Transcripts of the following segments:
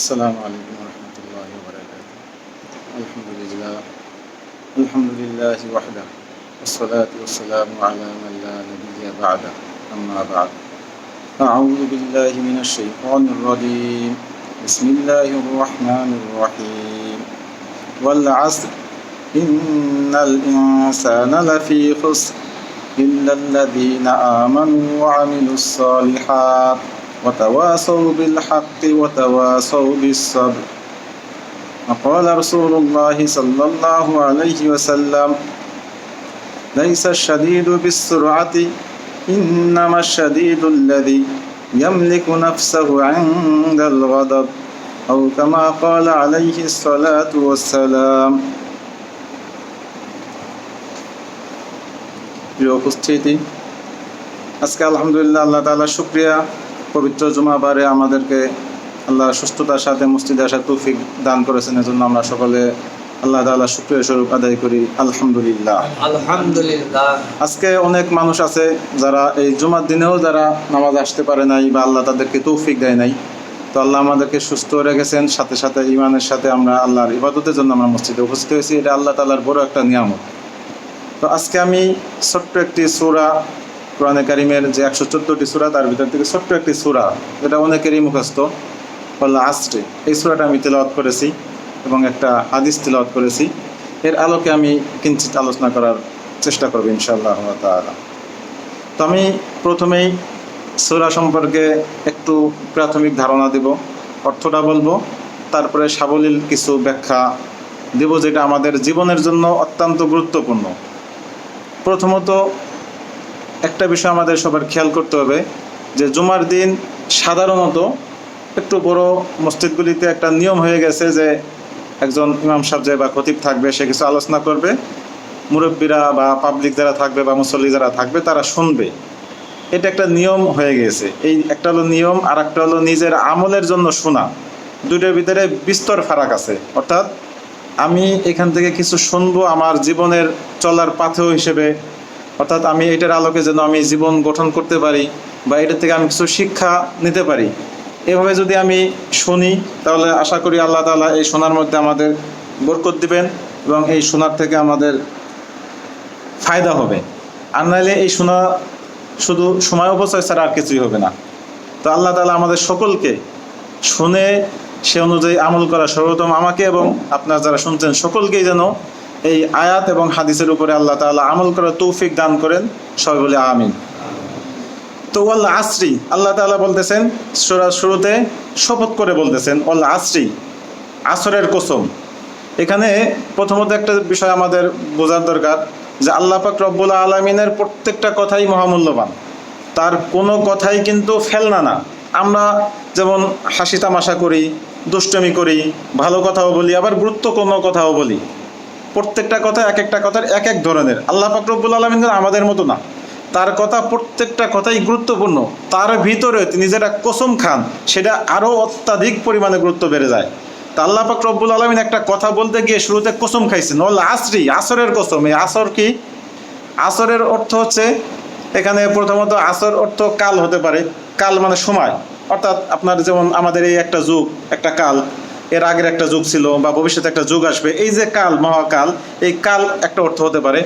السلام عليكم ورحمة الله وبركاته. الحمد لله. الحمد لله وحده. والصلاة والسلام على من لا نبي بعده. أما بعد. أعوذ بالله من الشيطان الرجيم. بسم الله الرحمن الرحيم. والعصر. إن الإنسان لفي خسر إلا الذين آمنوا وعملوا الصالحات. وتواصوا بالحق وتواصوا بالصبر وقال رسول الله صلى الله عليه وسلم ليس الشديد بالسرعة إنما الشديد الذي يملك نفسه عند الغضب أو كما قال عليه الصلاة والسلام প্রিয় উপস্থিতি আজকে আলহামদুলিল্লাহ আল্লাহ তাআলা শুক্রিয়া পবিত্র জুমাবারে আমাদেরকে আল্লাহ সুস্থতার সাথে মসজিদে আসার তৌফিক দান করেছেন। এজন্য আমরা সকলে আল্লাহ তাআলা শুক্রিয়া স্বরূপ আদায় করি। আলহামদুলিল্লাহ। আলহামদুলিল্লাহ। আজকে অনেক মানুষ আছে যারা এই জুমার দিনেও যারা নামাজ আসতে পারে নাই বা আল্লাহ তাদেরকে তৌফিক দেয় নাই। তো আল্লাহ আমাদেরকে সুস্থ রেখেছেন। সাথে সাথে ইমানের সাথে আমরা আল্লাহর ইবাদতের জন্য আমরা মসজিদে উপস্থিত হয়েছি। এটা আল্লাহ তাআলার বড় একটা নিয়ামত। তো আজকে আমি ছোট্ট একটি সূরা কোরআনে কারিমের যে একশো চোদ্দোটি সূরা, তার ভিতর থেকে ছোট্ট একটি সূরা যেটা অনেকেরই মুখস্থ আল্লাহ আসরে এই সূরাটা আমি তেলাওয়াত করেছি এবং একটা হাদিস তেলাওয়াত করেছি। এর আলোকে আমি কিঞ্চিত আলোচনা করার চেষ্টা করব, ইনশাআল্লাহ তাআলা। তো আমি প্রথমেই সূরা সম্পর্কে একটু প্রাথমিক ধারণা দেব, অর্থটা বলব, তারপরে সাবলীল কিছু ব্যাখ্যা দেব, যেটা আমাদের জীবনের জন্য অত্যন্ত গুরুত্বপূর্ণ। প্রথমত একটা বিষয় আমাদের সবার খেয়াল করতে হবে, যে জুমার দিন সাধারণত একটু বড় মসজিদগুলিতে একটা নিয়ম হয়ে গেছে যে একজন ইমাম সাহেব বা খতিব থাকবে, সে কিছু আলোচনা করবে। মুরব্বীরা বা পাবলিক যারা থাকবে বা মুসল্লি যারা থাকবে, তারা শুনবে। এটা একটা নিয়ম হয়ে গেছে। এই একটা হলো নিয়ম আর একটা হলো নিজের আমলের জন্য শোনা। দুটোর ভিতরে বিস্তর ফারাক আছে। অর্থাৎ আমি এখান থেকে কিছু শুনব আমার জীবনের চলার পাথেয় হিসেবে অর্থাৎ আমি এটার আলোকে যেন আমি জীবন গঠন করতে পারি বা এটার থেকে আমি কিছু শিক্ষা নিতে পারি। এভাবে যদি আমি শুনি, তাহলে আশা করি আল্লাহ তাআলা এই শোনার মধ্যে আমাদের বরকত দিবেন এবং এই শোনার থেকে আমাদের ফায়দা হবে। আর নাহলে এই শোনা শুধু সময় অপচয় ছাড়া আর কিছুই হবে না। তো আল্লাহ তাআলা আমাদের সকলকে শুনে সে অনুযায়ী আমল করা সর্বপ্রথম আমাকে এবং আপনারা যারা শুনছেন সকলকেই যেন এই আয়াত এবং হাদিসের উপরে আল্লাহ তাআলা আমল করার তৌফিক দান করেন। সবাই বলে আমিন। তো ওয়াল আসরি, আল্লাহ তাআলা বলতেছেন সূরার শুরুতে শপথ করে বলতেছেন, ওয়াল আসরি, আসরের কসম। এখানে প্রথমত একটা বিষয় আমাদের বোঝার দরকার যে আল্লাহ পাক রব্বুল আলমিনের প্রত্যেকটা কথাই মহামূল্যবান। তার কোনো কথাই কিন্তু ফেলনা না। আমরা যেমন হাসি তামাশা করি, দুষ্টমি করি, ভালো কথাও বলি, আবার গুরুত্বপূর্ণ কথাও বলি। প্রত্যেকটা কথা এক একটা কথার এক এক ধরনের। আল্লাহ পাক রব্বুল আলমিন আমাদের মতো না। তার কথা প্রত্যেকটা কথাই গুরুত্বপূর্ণ। তার ভিতরে তিনি যেটা কসম খান, সেটা আরও অত্যাধিক পরিমাণে গুরুত্ব বেড়ে যায়। তা আল্লাহ পাক রব্বুল আলমিন একটা কথা বলতে গিয়ে শুরুতে কসম খাইছেন। ওল আসরি, আসরের কসম। এই আসর কি? আসরের অর্থ হচ্ছে, এখানে প্রথমত আসর অর্থ কাল হতে পারে। কাল মানে সময়। অর্থাৎ আপনার যেমন আমাদের এই একটা যুগ, একটা কাল। এর আগের একটা যুগ ছিল বা ভবিষ্যতে একটা যুগ আসবে। এই যে কাল, মহাকাল, এই কাল একটা অর্থ হতে পারে।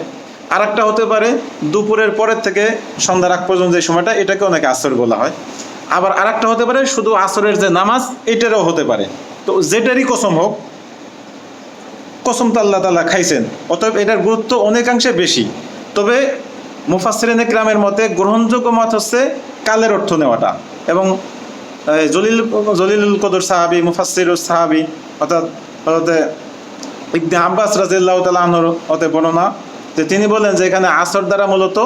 আর একটা হতে পারে, দুপুরের পরের থেকে সন্ধ্যার আগ পর্যন্ত যে সময়টা, এটাকে অনেকে আসর বলা হয়। আবার আর একটা হতে পারে, শুধু আসরের যে নামাজ, এটারও হতে পারে। তো যেটারই কসম হোক, কসম তো আল্লাহ তালা খাইছেন, অতএব এটার গুরুত্ব অনেকাংশে বেশি। তবে মুফাসরিন গ্রামের মতে গ্রহণযোগ্য মত হচ্ছে কালের অর্থ নেওয়াটা। এবং জলিল, জলিলুল কদর সাহাবি মুফাসিরুল সাহাবি, অর্থাৎ হতে ইবনে আব্বাস রাজিল্লাহ তালা আনর হতে বর্ণনা, যে তিনি বলেন যে এখানে আসর দ্বারা মূলত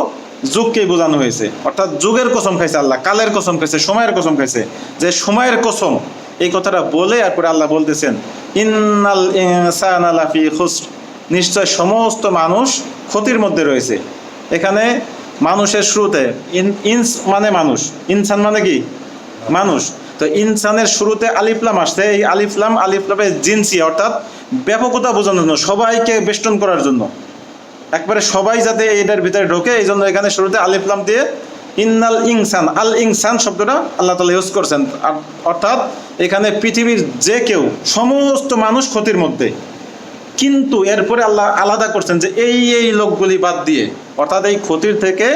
যুগকেই বোঝানো হয়েছে। অর্থাৎ যুগের কসম খাইছে আল্লাহ, কালের কসম খাইছে, সময়ের কসম খাইছে। যে সময়ের কসম, এই কথাটা বলে আর পরে আল্লাহ বলতেছেন, ইন্নাল ইনসান আলাফি খুসর। নিশ্চয় সমস্ত মানুষ ক্ষতির মধ্যে রয়েছে। এখানে মানুষের শুরুতে, ইন, ইনস মানে মানুষ। ইনসান মানে কি? মানুষ। তো ইনসানের শুরুতে আলিফলাম আসছে। এই আলিফলাম আলিফলামের জিনসি, অর্থাৎ ব্যাপকতা বোঝানোর জন্য, সবাইকে বেষ্টন করার জন্য। একবারে সবাই যাতে এটার ভিতরে ঢোকে এই জন্য এখানে শুরুতে আলিফলাম দিয়ে ইন্নাল ইনসান, আল ইনসান শব্দটা আল্লাহ তালা ইউজ করছেন। অর্থাৎ এখানে পৃথিবীর যে কেউ, সমস্ত মানুষ ক্ষতির মধ্যে। কিন্তু এরপরে আল্লাহ আলাদা করছেন যে এই এই লোকগুলি বাদ দিয়ে, অর্থাৎ এই ক্ষতির থেকে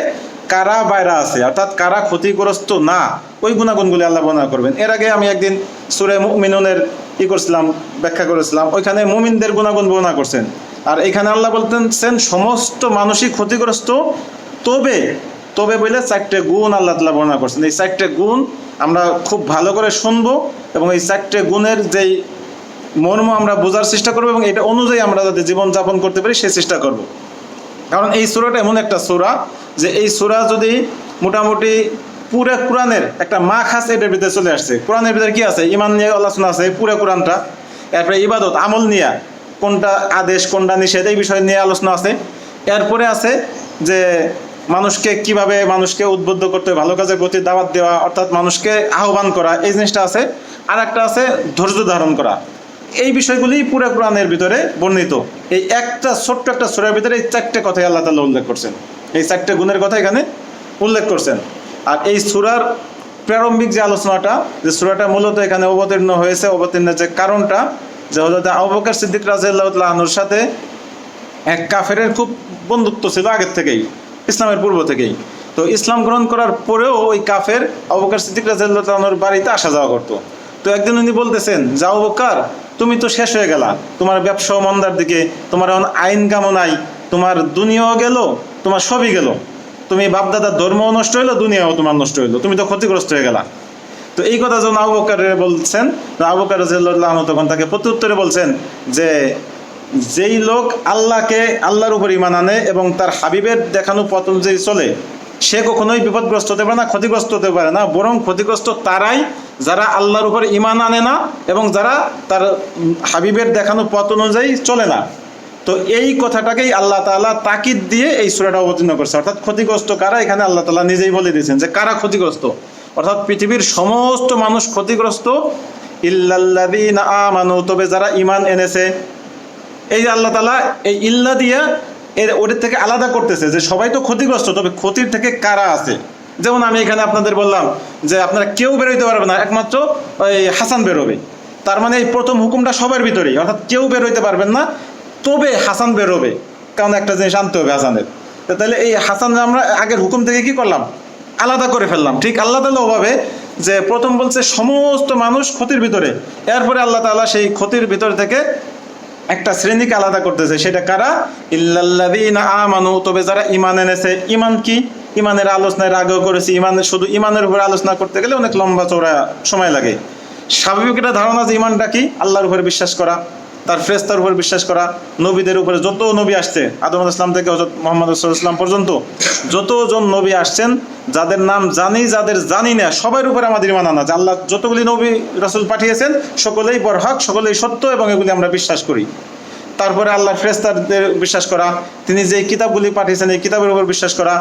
কারা বাইরা আছে, অর্থাৎ কারা ক্ষতিগ্রস্ত না, ওই গুণাগুণগুলি আল্লাহ বর্ণনা করবেন। এর আগে আমি একদিন সুরে মুমিনুনের ই করছিলাম, ব্যাখ্যা করেছিলাম, ওইখানে মুমিনদের গুণাগুণ বর্ণনা করছেন। আর এখানে আল্লাহ বলতেছেন, সমস্ত মানুষই ক্ষতিগ্রস্ত, তবে তবে বলে চারটে গুণ আল্লাহ তালা বর্ণনা করছেন। এই চারটে গুণ আমরা খুব ভালো করে শুনব এবং এই চারটে গুণের যেই মর্ম আমরা বোঝার চেষ্টা করব এবং এটা অনুযায়ী আমরা যাতে জীবনযাপন করতে পারি সেই চেষ্টা করব। কারণ এই সুরাটা এমন একটা সুরা যে এই সুরা যদি মোটামুটি পুরো কোরআনের একটা মা খাস এটার ভিতরে চলে আসছে। কোরআনের ভিতরে কি আছে? ইমান নিয়ে আলোচনা আছে পুরো কোরআনটা, এরপরে ইবাদত, আমল নিয়ে, কোনটা আদেশ, কোনটা নিষেধ, এই বিষয় নিয়ে আলোচনা আছে। এরপরে আছে যে মানুষকে কীভাবে মানুষকে উদ্বুদ্ধ করতে ভালো কাজের প্রতি দাওয়াত দেওয়া, অর্থাৎ মানুষকে আহ্বান করা, এই জিনিসটা আছে। আর একটা আছে ধৈর্য ধারণ করা। এই বিষয়গুলি পুরো কোরআনের ভিতরে বর্ণিত। এই একটা, ছোট্ট একটা সুরের ভিতরে এই চারটে কথাই আল্লাহ তাআলা উল্লেখ করছেন। এই চারটে গুণের কথা এখানে উল্লেখ করছেন। আর এই সুরার প্রারম্ভিক যে আলোচনাটা, যে সুরাটা মূলত এখানে অবতীর্ণ হয়েছে অবতীর্ণের যে কারণটা, যে হজরত আবু বকর সিদ্দিক রাজিয়াল্লাহু তাআলার সাথে এক কাফেরের খুব বন্ধুত্ব ছিল আগের থেকেই, ইসলামের পূর্ব থেকেই। তো ইসলাম গ্রহণ করার পরেও ওই কাফের অবকার সিদ্দিক রাজিয়াল্লাহু বাড়িতে আসা যাওয়া করতো। তো একদিন উনি বলতেছেন, যাও বকার, তুমি তো শেষ হয়ে গেলা। তোমার ব্যবসা মন্দার দিকে, তোমার এখন আইন কামও নাই, তোমার দুনিয়াও গেল, তোমার সবই গেল। তুমি বাপদাদার ধর্মও নষ্ট হইল, দুনিয়াও তোমার নষ্ট হইল। তুমি তো ক্ষতিগ্রস্ত হয়ে গেলা। তো এই কথা যখন আবু বকরের বলছেন, তো আবু বকর তখন তাকে প্রত্যুত্তরে বলছেন যে, যেই লোক আল্লাহকে, আল্লাহর উপর ইমান আনে এবং তার হাবিবের দেখানো পথ অনুযায়ী চলে সে কখনোই বিপদগ্রস্ত হতে পারে না, ক্ষতিগ্রস্ত হতে পারে না। বরং ক্ষতিগ্রস্ত তারাই যারা আল্লাহর উপর ইমান আনে না এবং যারা তার হাবিবের দেখানো পথ অনুযায়ী চলে না। তো এই কথাটাকেই আল্লাহ তাআলা তাকিদ দিয়ে এই সূরাটা অবতীর্ণ করছে। অর্থাৎ ক্ষতিগ্রস্ত কারা? এখানে আল্লাহ তালা নিজেই বলে দিয়েছেন যে কারা ক্ষতিগ্রস্ত? অর্থাৎ পৃথিবীর সমস্ত মানুষ ক্ষতিগ্রস্ত? ইল্লাল্লাযীনা আমানু। তবে যারা ঈমান এনেছে, এই আল্লাহ তালা এই ইল্লা দিয়া এর ওদের থেকে আলাদা করতেছে যে সবাই তো ক্ষতিগ্রস্ত, তবে ক্ষতির থেকে কারা আছে? যেমন আমি এখানে আপনাদের বললাম যে আপনারা কেউ বেরোইতে পারবে না, একমাত্র ওই হাসান বেরোবে। তার মানে এই প্রথম হুকুমটা সবার ভিতরেই, অর্থাৎ কেউ বেরোইতে পারবেন না, তবে হাসান বেরোবে। কারণ একটা জিনিস আনতে হবে হাসানের। তাহলে এই হাসান আমরা আগের হুকুম থেকে কি করলাম? আলাদা করে ফেললাম। ঠিক আল্লাহ তালা ওভাবে যে প্রথম বলছে সমস্ত মানুষ ক্ষতির ভিতরে। এরপরে আল্লাহ তাআলা সেই ক্ষতির ভিতর থেকে একটা শ্রেণীকে আলাদা করতেছে, সেটা কারা? ইল্লাল্লাযীনা আমানু, তবে যারা ঈমান এনেছে, ঈমান কি? ঈমানের আলোচনায় আগেও করেছি, ঈমান, শুধু ঈমানের উপর আলোচনা করতে গেলে অনেক লম্বা চওড়া সময় লাগে। স্বাভাবিক একটা ধারণা যে ঈমানটা কি? আল্লাহর উপরে বিশ্বাস করা। তার ফ্রেস্তার উপর বিশ্বাস করা, নবীদের উপরে যত নবী আসছে, আদম আলাইহিস সালাম থেকে হযরত মুহাম্মদ সাল্লাম পর্যন্ত, যতজন নবী আসছেন, যাদের নাম জানি, যাদের জানি না, সবার উপরে আমাদের ইমান আনা। যে আল্লাহ যতগুলি নবী, রাসূল পাঠিয়েছেন, সকলেই বরহক সকলেই সত্য এবং এগুলি আমরা বিশ্বাস করি। তারপরে আল্লাহ ফ্রেস্তারদের বিশ্বাস করা, তিনি যে কিতাবগুলি পাঠিয়েছেন, এই কিতাবের উপর বিশ্বাস করা,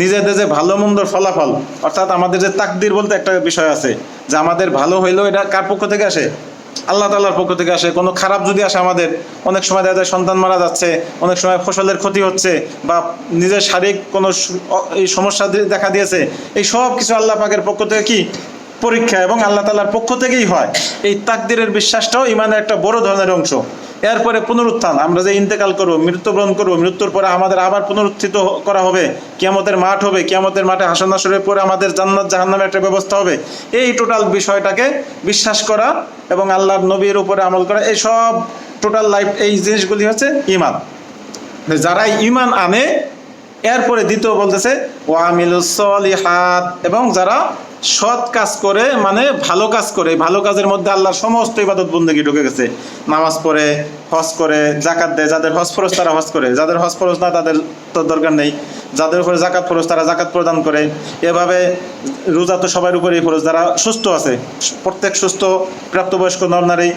নিজেদের যে ভালো মন্দর ফলাফল, অর্থাৎ আমাদের যে তাকদির বলতে একটা বিষয় আছে, যে আমাদের ভালো হইলেও এটা কার পক্ষ থেকে আসে? আল্লাহ তাল্লার পক্ষ থেকে আসে, কোনো খারাপ যদি আসে আমাদের, অনেক সময় দেখা যায় সন্তান মারা যাচ্ছে, অনেক সময় ফসলের ক্ষতি হচ্ছে বা নিজের শারীরিক কোনো এই সমস্যা দেখা দিয়েছে, এই সব কিছু আল্লাহ পাকের পক্ষ থেকে কি? পরীক্ষা এবং আল্লাহ তালার পক্ষ থেকেই হয়। এই তাকদিরের বিশ্বাসটাও ইমানের একটা বড় ধরনের অংশ। এরপরে পুনরুত্থান, আমরা যে ইন্তেকাল করব, মৃত্যুবরণ করব, মৃত্যুর পরে আমাদের আবার পুনরুত্থিত করা হবে। কিয়ামতের মাঠ হবে, কিয়ামতের মাঠে হাসান পরে আমাদের জান্নাত, জাহান্নামের একটা ব্যবস্থা হবে। এই টোটাল বিষয়টাকে বিশ্বাস করা এবং আল্লাহর নবীর উপরে আমল করা, এই সব টোটাল লাইফ, এই জিনিসগুলি হচ্ছে ইমান যারা ইমান আনে, এরপরে দ্বিতীয় বলতেছে ওয়ামিলুসলিহাত এবং যারা সৎ কাজ করে মানে ভালো কাজ করে। ভালো কাজের মধ্যে আল্লাহর সমস্ত ইবাদত বন্দী ঢুকে গেছে। নামাজ পড়ে, হজ করে জাকাত দেয়, যাদের হজ ফরজ তারা হজ করে। যাদের হজ ফরজ না, তাদের তো দরকার নেই। যাদের উপরে জাকাত ফরজ, তারা জাকাত প্রদান করে। এভাবে রোজা তো সবার উপরেই ফরজ। যারা সুস্থ আছে, প্রত্যেক সুস্থ প্রাপ্তবয়স্ক নর নারী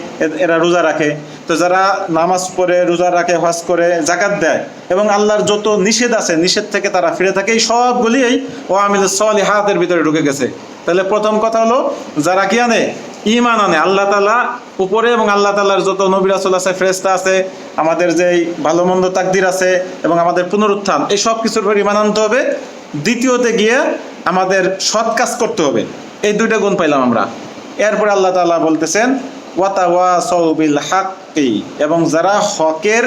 এরা রোজা রাখে। তো যারা নামাজ পড়ে, রোজা রাখে, হজ করে জাকাত দেয় এবং আল্লাহর যত নিষেধ আছে, নিষেধ থেকে তারা ফিরে থাকে, এই সবগুলি এই ও আমিল হাতের ভিতরে ঢুকে গেছে। তাহলে প্রথম কথা হলো, যারা কি আনে? ইমান আনে। আল্লাহ তালা উপরে এবং আল্লাহ তালার যত নবীর আসল আছে ফ্রেস্তা আছে, আমাদের যেই ভালো মন্দ তাকদির আছে এবং আমাদের পুনরুত্থান, এই সব কিছুর উপর ইমান আনতে হবে। দ্বিতীয়তে গিয়ে আমাদের সৎ কাজ করতে হবে। এই দুইটা গুণ পাইলাম আমরা। এরপরে আল্লাহ তালা বলতেছেন, ওয়াতাওয়াসাউ বিল হাক্কি এবং যারা হকের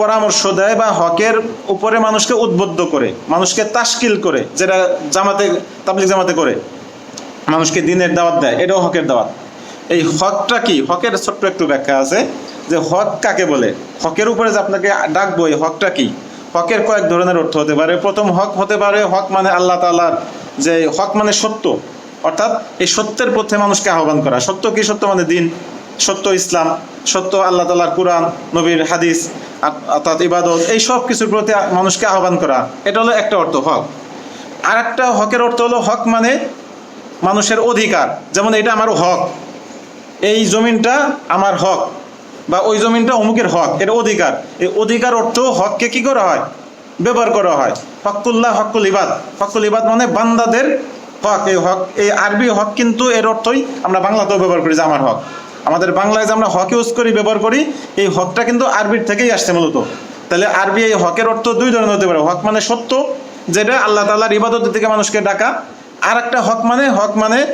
পরামর্শ দেয় বা হকের উপরে মানুষকে উদ্বুদ্ধ করে, মানুষকে তাস্কিল করে, যেটা জামাতে তাবলিক জামাতে করে মানুষকে দিনের দাওয়াত দেয়, এটাও হকের দাওয়াত। এই হকটা কি? হকের ছোট্ট একটু ব্যাখ্যা আছে যে হক কাকে বলে? হকের উপরে যে আপনাকে ডাকবো, এই হকটা কি? হকের কয়েক ধরনের অর্থ হতে পারে। প্রথম হক হতে পারে, হক মানে আল্লাহ তাআলার যে হক মানে সত্য। অর্থাৎ এই সত্যের পথে মানুষকে আহ্বান করা। সত্য কি? সত্য মানে দিন। সত্য ইসলাম। সত্য আল্লাহ তাআলার কোরআন, নবীর হাদিস অর্থাৎ ইবাদত। এই সব কিছুর প্রতি মানুষকে আহ্বান করা। এটা হলো একটা অর্থ, হক। আর একটা হকের অর্থ হলো হক মানে মানুষের অধিকার। যেমন এটা আমার হক। এই জমিনটা আমার হক বা ওই জমিনটা অমুকের হক, এটা অধিকার। এই অধিকার অর্থ হককে কি করা হয়? ব্যবহার করা হয়। হকুল্লাহ হকুল ইবাদ। হকুল ইবাদ মানে বান্দাদের হক। এই হক, এই আরবি হক কিন্তু এর অর্থই আমরা বাংলাতেও ব্যবহার করি যে আমার হক। আমাদের বাংলায় যে আমরা হক ইউজ করি, ব্যবহার করি, এই হকটা কিন্তু আরবির থেকেই আসছে মূলত। তাহলে আরবি এই হকের অর্থ দুই ধরনের হতে পারে। হক মানে সত্য, যেটা আল্লাহ তাআলার ইবাদত থেকে মানুষকে ডাকা আর একটা হক মানে হক মানে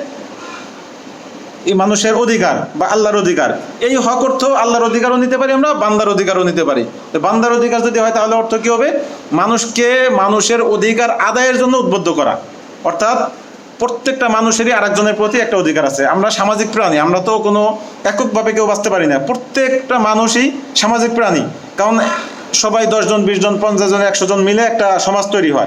এই মানুষের অধিকার বা আল্লাহর অধিকার। এই হক অর্থ আল্লাহর অধিকারও নিতে পারি আমরা, বান্দার অধিকারও নিতে পারি। তো বান্দার অধিকার যদি হয় তাহলে অর্থ কি হবে? মানুষকে মানুষের অধিকার আদায়ের জন্য উদ্বুদ্ধ করা। অর্থাৎ প্রত্যেকটা মানুষেরই আরেকজনের প্রতি একটা অধিকার আছে। আমরা সামাজিক প্রাণী, আমরা তো কোনো এককভাবে কেউ বাঁচতে পারি না। প্রত্যেকটা মানুষই সামাজিক প্রাণী। কারণ সবাই দশজন বিশ জন পঞ্চাশ জন, একশো জন মিলে একটা সমাজ তৈরি হয়।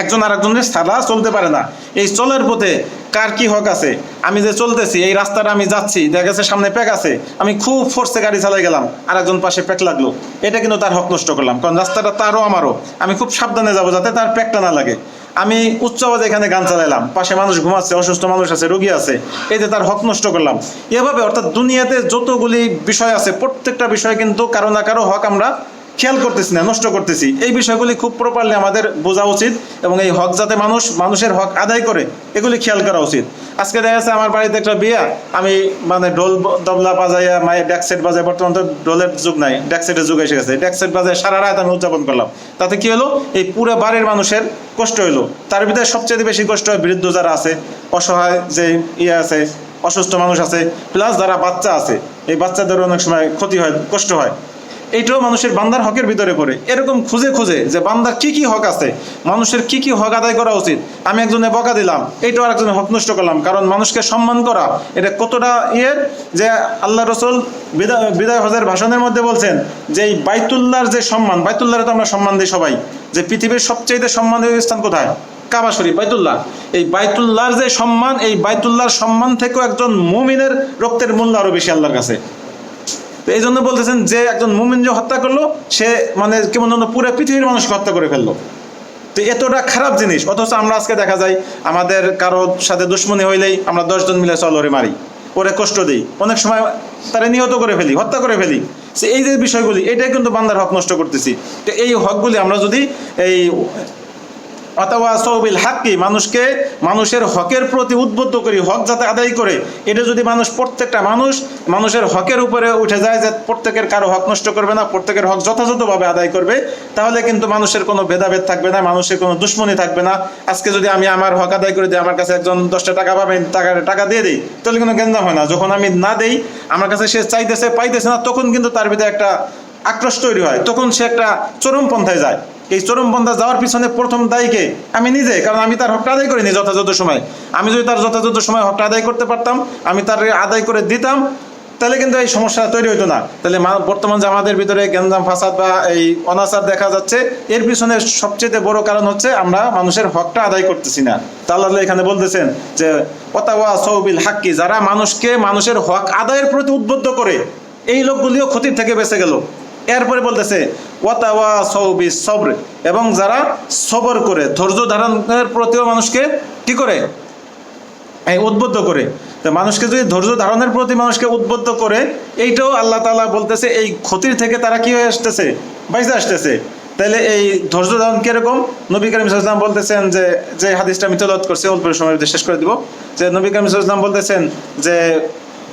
একজন আরেকজনের ছাড়া চলতে পারে না। এই চলের পথে কার কি হক আছে? আমি যে চলতেছি, এই রাস্তাটা আমি যাচ্ছি, দেখা গেছে সামনে প্যাক আছে, আমি খুব ফোর্সে গাড়ি চালাই গেলাম আর একজন পাশে প্যাক লাগল। এটা কিন্তু তার হক নষ্ট করলাম, কারণ রাস্তাটা তারও আমারও। আমি খুব সাবধানে যাব যাতে তার প্যাকটা না লাগে। আমি উচ্চ আওয়াজে এখানে গান চালাইলাম, পাশে মানুষ ঘুমাচ্ছে, অসুস্থ মানুষ আছে, রোগী আছে এতে তার হক নষ্ট করলাম। এভাবে অর্থাৎ দুনিয়াতে যতগুলি বিষয় আছে, প্রত্যেকটা বিষয় কিন্তু কারও না কারও হক আমরা খেয়াল করতেছি না, নষ্ট করতেছি। এই বিষয়গুলি খুব প্রপারলি আমাদের বোঝা উচিত এবং এই হক যাতে মানুষ মানুষের হক আদায় করে, এগুলি খেয়াল করা উচিত। আজকে দেখা যাচ্ছে আমার বাড়িতে একটা বিয়া, আমি মানে ঢোল তবলা বাজাইয়া মায়ের ড্যাক সেট বাজাই বর্তমান তো ঢোলের যুগ নাই ড্যাক সেটের যুগ এসে গেছে। ড্যাক সেট বাজায় সারা রাত আমি উদযাপন করলাম। তাতে কি হলো? এই পুরো বাড়ির মানুষের কষ্ট হলো তার ভিতরে সবচেয়ে বেশি কষ্ট হয় বৃদ্ধ যারা আছে, অসহায় যে ইয়ে আছে, অসুস্থ মানুষ আছে প্লাস যারা বাচ্চা আছে। এই বাচ্চাদের অনেক সময় ক্ষতি হয়, কষ্ট হয়। এইটাও মানুষের বান্দার হকের ভিতরে পড়ে। এরকম খুঁজে খুঁজে যে বান্দার কি কি হক আছে, মানুষের কি কি হক আদায় করা উচিত, আমি একজনে বকা দিলাম, এইটাও আরেকজনের হক নষ্ট করলাম, কারণ মানুষকে সম্মান করা, এটা কতটা ইয়ে যে আল্লাহ রসুল বিদায় বিদায় হজের ভাষণের মধ্যে বলছেন যে এই বাইতুল্লাহর যে সম্মান, বাইতুল্লাহরে তো আমরা সম্মান দিই সবাই, যে পৃথিবীর সবচেয়ে সম্মানীয় স্থান কোথায়? কাবা শরীফ, বাইতুল্লাহ। এই বাইতুল্লাহর যে সম্মান, এই বাইতুল্লাহর সম্মান থেকেও একজন মুমিনের রক্তের মূল্য আরও বেশি আল্লাহর কাছে। তো এই জন্য বলতেছেন যে একজন মুমিন যে হত্যা করল, সে মানে কেমন যেন পুরো পৃথিবীর মানুষকে হত্যা করে ফেলল। তো এতটা খারাপ জিনিস, অথচ আমরা আজকে দেখা যায় আমাদের কারও সাথে দুশ্মনী হইলেই আমরা দশজন মিলে চল ওরে মারি। ওরে কষ্ট দিই। অনেক সময় তারা নিহত করে ফেলি, হত্যা করে ফেলি। সে এই যে বিষয়গুলি, এটাই কিন্তু বান্দার হক নষ্ট করতেছি। তো এই হকগুলি আমরা যদি এই অথবা সৌবিল হাক্কি, মানুষকে মানুষের হকের প্রতি উদ্বুদ্ধ করি, হক যাতে আদায় করে। এটা যদি মানুষ, প্রত্যেকটা মানুষ মানুষের হকের উপরে উঠে যায় যে প্রত্যেকের কারও হক নষ্ট করবে না, প্রত্যেকের হক যথাযথভাবে আদায় করবে, তাহলে কিন্তু মানুষের কোনো ভেদাভেদ থাকবে না, মানুষের কোনো দুশ্মনী থাকবে না। আজকে যদি আমি আমার হক আদায় করে দিই, আমার কাছে একজন দশটা টাকা পাবেন, টাকা টাকা দিয়ে দিই, তাহলে কোনো গেঞ্জাম হয় না। যখন আমি না দেই, আমার কাছে সে চাইতেছে, পাইতেছে না, তখন কিন্তু তার ভিতরে একটা আক্রোশ তৈরি হয়, তখন সে একটা চরম পন্থায় যায়। এই চরম পন্থা যাওয়ার পিছনে প্রথম দায়ীকে আমি নিজে, কারণ আমি তার হকটা আদায় করিনি যথাযথ সময়। আমি যদি তার যথাযথ সময় হকটা আদায় করতে পারতাম, আমি তার আদায় করে দিতাম, তাহলে কিন্তু এই সমস্যা তৈরি হতো না। তাহলে বর্তমান যে আমাদের ভিতরে গেঞ্জাম ফাসাদ বা এই অনাচার দেখা যাচ্ছে। এর পিছনে সবচেয়ে বড় কারণ হচ্ছে আমরা মানুষের হকটা আদায় করতেছি না। তা আল্লাহ এখানে বলতেছেন যে ওয়াতাওয়া সৌবিল হাক্কি যারা মানুষকে মানুষের হক আদায়ের প্রতি উদ্বুদ্ধ করে, এই লোকগুলিও ক্ষতির থেকে বেঁচে গেল। এরপরে বলতেছে ওয়াতাওয়া সৌবি সবর এবং যারা সবর করে, ধৈর্য ধারণের প্রতিও মানুষকে কি করে? উদ্বুদ্ধ করে। মানুষকে যদি ধৈর্য ধারণের প্রতি মানুষকে উদ্বুদ্ধ করে, এইটাও আল্লাহ তাআলা বলতেছে, এই ক্ষতির থেকে তারা কি হয়ে আসতেছে? বাইসে আসতেছে। তাহলে এই ধৈর্য ধারণ কীরকম? নবী করিম সাল্লাম বলতেছেন যে যে হাদিসটা আমি তলত করছি, অল্প সময় শেষ করে দিব। যে নবী করিম সাল্লাম বলতেছেন যে,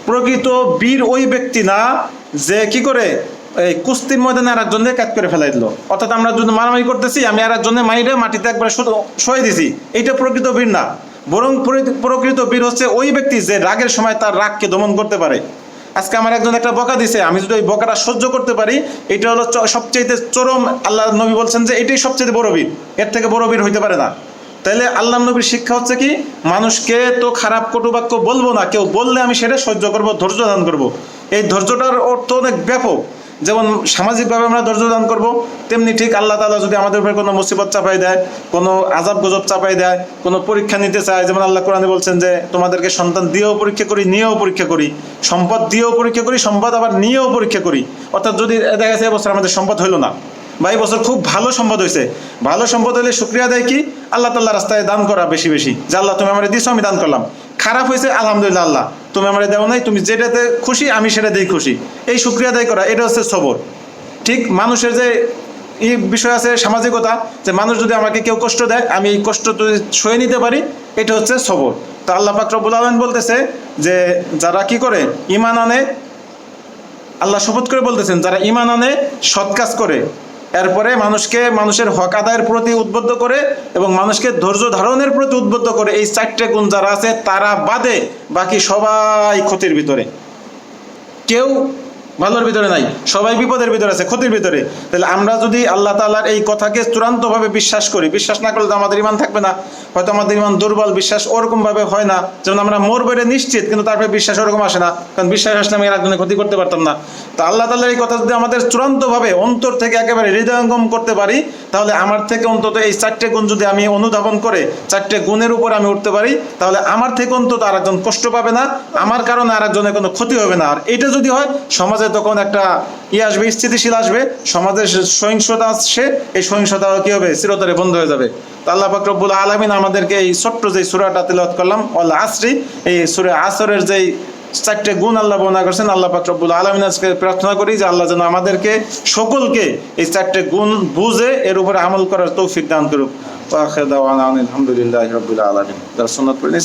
প্রকৃত বীর ওই ব্যক্তি না যে কি করে? এই কুস্তির ময়দানে আর একজনকে ক্যাচ করে ফেলাই দিল। অর্থাৎ আমরা যদি মারামারি করতেছি, আমি আর একজনের মাইরে মাটিতে একবার সয়ে দিছি। এইটা প্রকৃত বীর না। বরং পরি- প্রকৃত বীর হচ্ছে ওই ব্যক্তি যে রাগের সময় তার রাগকে দমন করতে পারে। আজকে আমার একজন একটা বকা দিছে, আমি যদি ওই বকাটা সহ্য করতে পারি, এটা হলো সবচেয়ে চরম আল্লাহ নবী বলছেন যে এটাই সবচেয়ে বড় বীর। এর থেকে বড় বীর হইতে পারে না। তাহলে আল্লাহ নবীর শিক্ষা হচ্ছে কি, মানুষকে তো খারাপ কটুবাক্য বলব না, কেউ বললে আমি সেটা সহ্য করব, ধৈর্য দান করব। এই ধৈর্যটার অর্থ অনেক ব্যাপক। যেমন সামাজিকভাবে আমরা ধৈর্য দান করব, তেমনি ঠিক আল্লাহ তাআলা যদি আমাদের উপরে কোনো মুসিবত চাপাই দেয়, কোনো আজাব গজব চাপাই দেয়, কোনো পরীক্ষা নিতে চায়, যেমন আল্লাহ কোরআনে বলছেন যে, তোমাদেরকে সন্তান দিয়েও পরীক্ষা করি, নিয়েও পরীক্ষা করি। সম্পদ দিয়েও পরীক্ষা করি, সম্পদ আবার নিয়েও পরীক্ষা করি। অর্থাৎ যদি দেখা যাচ্ছে এবছর আমাদের সম্পদ হইল না। বা এই বছর খুব ভালো সম্পদ হয়েছে ভালো সম্পদ হলে শুক্রিয়া দেয় কি? আল্লাহ তাল্লাহ রাস্তায় দান করা বেশি বেশি। যে, আল্লাহ, তুমি আমার দিছো, আমি দান করলাম। খারাপ হয়েছে আলহামদুলিল্লাহ, আল্লাহ। তুমি আমার দেও নাই, তুমি যেটাতে খুশি, আমি সেটা দিয়ে খুশি। এই শুক্রিয়া আদায় করা, এটা হচ্ছে সবর। ঠিক, মানুষের যে এই বিষয় আছে, সামাজিকতা, যে মানুষ যদি আমাকে কেউ কষ্ট দেয়, আমি এই কষ্ট যদি সয়ে নিতে পারি, এটা হচ্ছে সবর। তো আল্লাহ পাক রব্বুল আলমিন বলতেছে যে, যারা কি করে ইমান আনে, আল্লাহ শপথ করে বলতেছেন, যারা ইমান আনে, সৎ কাজ করে এরপরে মানুষকে, মানুষের হক আদায়ের প্রতি উদ্বুদ্ধ করে এবং মানুষকে ধৈর্য ধারণের প্রতি উদ্বুদ্ধ করে এই চারটে গুণ যারা আছে, তারা বাদে বাকি সবাই ক্ষতির ভিতরে। কেউ ভালোর ভিতরে নাই, সবাই বিপদের ভিতরে আছে, ক্ষতির ভিতরে। তাহলে আমরা যদি আল্লাহ তালার এই কথাকে চূড়ান্তভাবে বিশ্বাস করি, বিশ্বাস না করলে তো আমাদের ইমান থাকবে না। হয়তো আমাদের ইমান দুর্বল, বিশ্বাস ওরকম ভাবে হয় না। যেমন আমরা মোর বেড়ে নিশ্চিত, কিন্তু তারপরে বিশ্বাস ওরকম আসে না, কারণ বিশ্বাস আসলে আমি একজনের ক্ষতি করতে পারতাম না। তো আল্লাহ তাআলার এই কথা যদি আমাদের চূড়ান্তভাবে অন্তর থেকে একেবারে হৃদয়ঙ্গম করতে পারি, তাহলে আমার থেকে অন্তত এই চারটে গুণ যদি আমি অনুধাবন করে, চারটে গুণের উপর আমি উঠতে পারি, তাহলে আমার থেকে অন্তত আর একজন কষ্ট পাবে না, আমার কারণে আর একজনের কোনো ক্ষতি হবে না। আর এটা যদি হয়, সমাজে তখন একটা ই আসবে, স্থিতিশীল আসবে সমাজে সহিংসতা আসছে, এই সহিংসতা কি হবে? চিরতরে বন্ধ হয়ে যাবে। আল্লাহ ফাকরবুল আলমিন আমাদেরকে এই ছোট্ট যে সুরাটা তিলত করলাম অল আসরি, এই সুরে আসরের যেই চারটে গুণ আল্লাহ বর্ণনা করছেন, আল্লাহ ফাকরবুল আলমিন আজকে প্রার্থনা করি যে আল্লাহ যেন আমাদেরকে সকলকে এই চারটে গুণ বুঝে এর উপরে আমল করার তৌফিক দান করুক। আলহামদুলিল্লাহ রবিল আলমিন। যারা সন্ন্যত পড়েনি